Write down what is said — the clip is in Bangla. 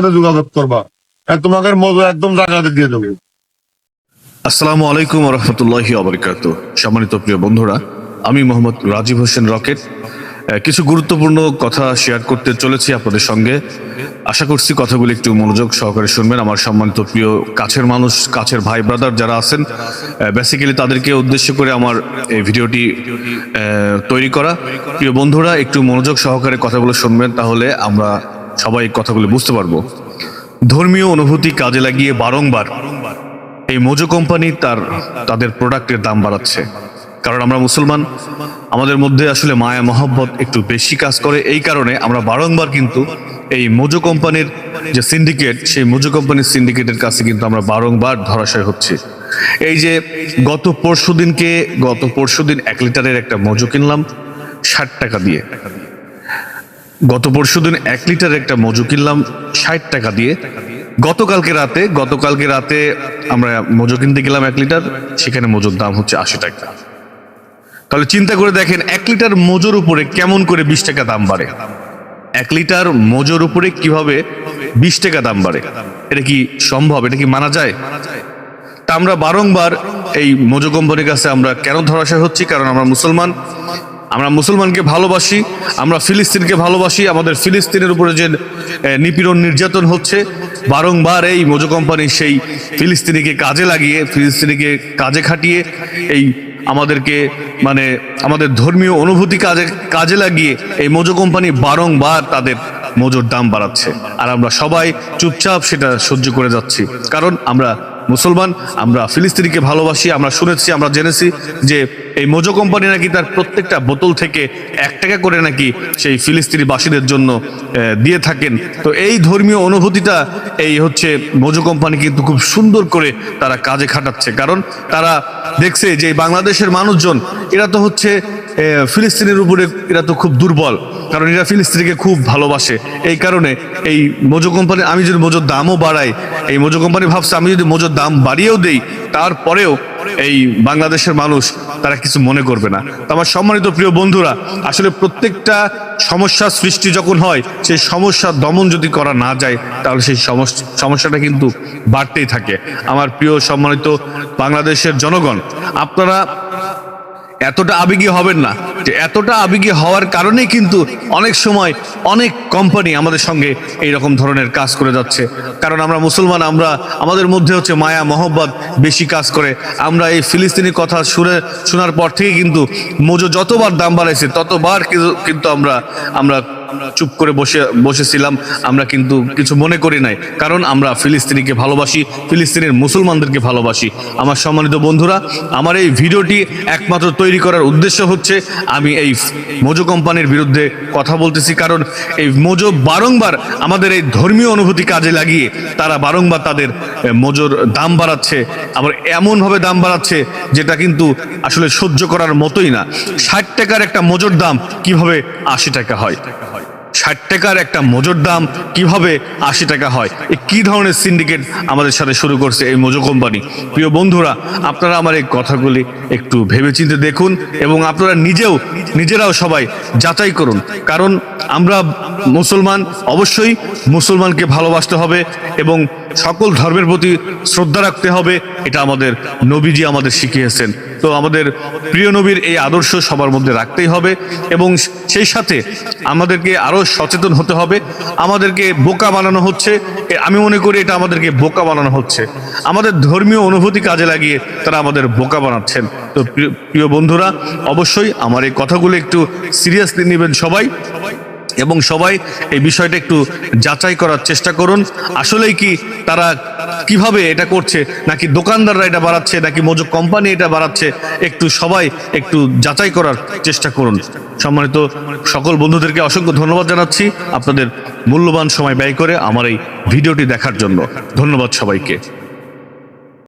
যোগাযোগ করবা। মজু একদম জায়গাতে দিয়ে দেবো। আসসালামু আলাইকুম রহমতুল্লাহি অবরিকাত সম্মানিত প্রিয় বন্ধুরা, আমি মোহাম্মদ রাজীব হোসেন রকেট। কিছু গুরুত্বপূর্ণ কথা শেয়ার করতে চলেছি আপনাদের সঙ্গে। আশা করছি কথাগুলি একটু মনোযোগ সহকারে শুনবেন। আমার সম্মানিত প্রিয় কাছের মানুষ, কাছের ভাই ব্রাদার যারা আছেন বেসিক্যালি তাদেরকে উদ্দেশ্য করে আমার এই ভিডিওটি তৈরি করা। প্রিয় বন্ধুরা, একটু মনোযোগ সহকারে কথাগুলো শুনবেন, তাহলে আমরা সবাই কথাগুলো বুঝতে পারব। ধর্মীয় অনুভূতি কাজে লাগিয়ে বারংবার এই মোজো কোম্পানি তার, তাদের প্রোডাক্টের দাম বাড়াচ্ছে। কারণ আমরা মুসলমান, আমাদের মধ্যে আসলে মায়া, মহব্বত একটু বেশি কাজ করে। এই কারণে আমরা বারংবার কিন্তু এই মোজো কোম্পানির যে সিন্ডিকেট সেই মোজো কোম্পানির সিন্ডিকেটের কাছে কিন্তু আমরা বারংবার ধরাশয় হচ্ছি। এই যে গত পরশু দিনকে গত পরশু দিন এক লিটারের একটা মোজো কিনলাম, ষাট টাকা দিয়ে। গত পরশু দিন এক লিটার একটা মজু কিনলাম ষাট টাকা দিয়ে। গতকালকে রাতে গতকালকে রাতে আমরা মজু কিনতে গেলাম এক লিটার, সেখানে মজুর দাম হচ্ছে আশি টাকা। তাহলে চিন্তা করে দেখেন, এক লিটার মজুর উপরে কেমন করে বিশ টাকা দাম বাড়ে? এক লিটার মজুর উপরে কীভাবে বিশ টাকা দাম বাড়ে? এটা কি সম্ভব? এটা কি মানা যায়? তা আমরা বারংবার এই মজু কোম্পানির কাছে আমরা কেন ধরাশয় হচ্ছি? কারণ আমরা মুসলমান। আমরা মুসলমানকে ভালোবাসি, আমরা ফিলিস্তিনকে ভালোবাসি, আমাদের ফিলিস্তিনের উপরে যে নিপীড়ন নির্যাতন হচ্ছে, বারংবার এই মজু কোম্পানি সেই ফিলিস্তিনিকে কাজে লাগিয়ে, ফিলিস্তিনিকে কাজে খাটিয়ে, এই আমাদেরকে মানে আমাদের ধর্মীয় অনুভূতি কাজে কাজে লাগিয়ে এই মজু কোম্পানি বারংবার তাদের মজুর দাম বাড়াচ্ছে। আর আমরা সবাই চুপচাপ সেটা সহ্য করে যাচ্ছি। কারণ আমরা মুসলমান, আমরা ফিলিস্তিনিকে ভালোবাসি, আমরা শুনেছি, আমরা জেনেছি যে এই মোজো কোম্পানি নাকি তার প্রত্যেকটা বোতল থেকে এক টাকা করে নাকি সেই ফিলিস্তিনি বাসীদের জন্য দিয়ে থাকেন। তো এই ধর্মীয় অনুভূতিটা, এই হচ্ছে মোজো কোম্পানি কিন্তু খুব সুন্দর করে তারা কাজে খাটাচ্ছে। কারণ তারা দেখছে যে বাংলাদেশের মানুষজন, এরা তো হচ্ছে ফিলিস্তিনের উপরে এরা তো খুব দুর্বল, কারণ এরা ফিলিস্তিনিকে খুব ভালোবাসে। এই কারণে এই মোজো কোম্পানি, আমি যদি মোজোর দামও বাড়াই, এই মোজো কোম্পানি ভাবছে আমি যদি মোজোর দাম বাড়িয়েও দেই, তারপরেও এই বাংলাদেশের মানুষ তারা কিছু মনে করবে না। তো আমার সম্মানিত প্রিয় বন্ধুরা, আসলে প্রত্যেকটা সমস্যার সৃষ্টি যখন হয়, সেই সমস্যার দমন যদি করা না যায়, তাহলে সেই সমস্যা, সমস্যাটা কিন্তু বাড়তেই থাকে। আমার প্রিয় সম্মানিত বাংলাদেশের জনগণ, আপনারা এতটা আবেগী হবেন না, যে এতটা আবেগী হওয়ার কারণে কিন্তু অনেক সময় অনেক কোম্পানি আমাদের সঙ্গে এই রকম ধরনের কাজ করে যাচ্ছে। কারণ আমরা মুসলমান, আমরা, আমাদের মধ্যে হচ্ছে মায়া, মহব্বত বেশি কাজ করে। আমরা এই ফিলিস্তিনি কথা শুনে, শোনার পর থেকে কিন্তু মজো যতবার দাম বাড়াইছে, ততবার কিন্তু- কিন্তু আমরা আমরা আমরা চুপ করে বসে, বসেছিলাম, আমরা কিন্তু কিছু মনে করি নাই। কারণ আমরা ফিলিস্তিনিকে ভালোবাসি, ফিলিস্তিনের মুসলমানদেরকে ভালোবাসি। আমার সম্মানিত বন্ধুরা, আমার এই ভিডিওটি একমাত্র তৈরি করার উদ্দেশ্য হচ্ছে, আমি এই মোজো কোম্পানির বিরুদ্ধে কথা বলতেছি। কারণ এই মোজো বারংবার আমাদের এই ধর্মীয় অনুভূতি কাজে লাগিয়ে, তারা বারংবার তাদের মোজোর দাম বাড়াচ্ছে, আবার এমনভাবে দাম বাড়াচ্ছে, যেটা কিন্তু আসলে সহ্য করার মতোই না। ষাট টাকার একটা মোজোর দাম কীভাবে আশি টাকা হয়? ষাট টাকার একটা মজুর দাম কীভাবে আশি টাকা হয়? এই কী ধরনের সিন্ডিকেট আমাদের সাথে শুরু করছে এই মজু কোম্পানি? প্রিয় বন্ধুরা, আপনারা আমার এই কথাগুলি একটু ভেবেচিন্তে দেখুন এবং আপনারা নিজেও, নিজেরাও সবাই যাচাই করুন। কারণ আমরা মুসলমান, অবশ্যই মুসলমানকে ভালোবাসতে হবে এবং সকল ধর্মের প্রতি শ্রদ্ধা রাখতে হবে, এটা আমাদের নবীজি আমাদের শিখিয়েছেন। তো আমাদের প্রিয় নবীর এই আদর্শ সবার মধ্যে রাখতেই হবে এবং সেই সাথে আমাদেরকে আরও সচেতন হতে হবে। আমাদেরকে বোকা বানানো হচ্ছে আমি মনে করি এটা আমাদেরকে বোকা বানানো হচ্ছে। আমাদের ধর্মীয় অনুভূতি কাজে লাগিয়ে তারা আমাদের বোকা বানাচ্ছেন। তো প্রিয়- বন্ধুরা, অবশ্যই আমার এই কথাগুলো একটু সিরিয়াসলি নেবেন সবাই। এবং সবাই এই বিষয়টা একটু যাচাই করার চেষ্টা করুন। আসলেই কি তারা কীভাবে এটা করছে, নাকি দোকানদাররা এটা বাড়াচ্ছে, নাকি মজু কোম্পানি এটা বাড়াচ্ছে, একটু সবাই একটু যাচাই করার চেষ্টা করুন। সম্মানিত সকল বন্ধুদেরকে অসংখ্য ধন্যবাদ জানাচ্ছি। আপনাদের মূল্যবান সময় ব্যয় করে আমার এই ভিডিওটি দেখার জন্য। ধন্যবাদ সবাইকে।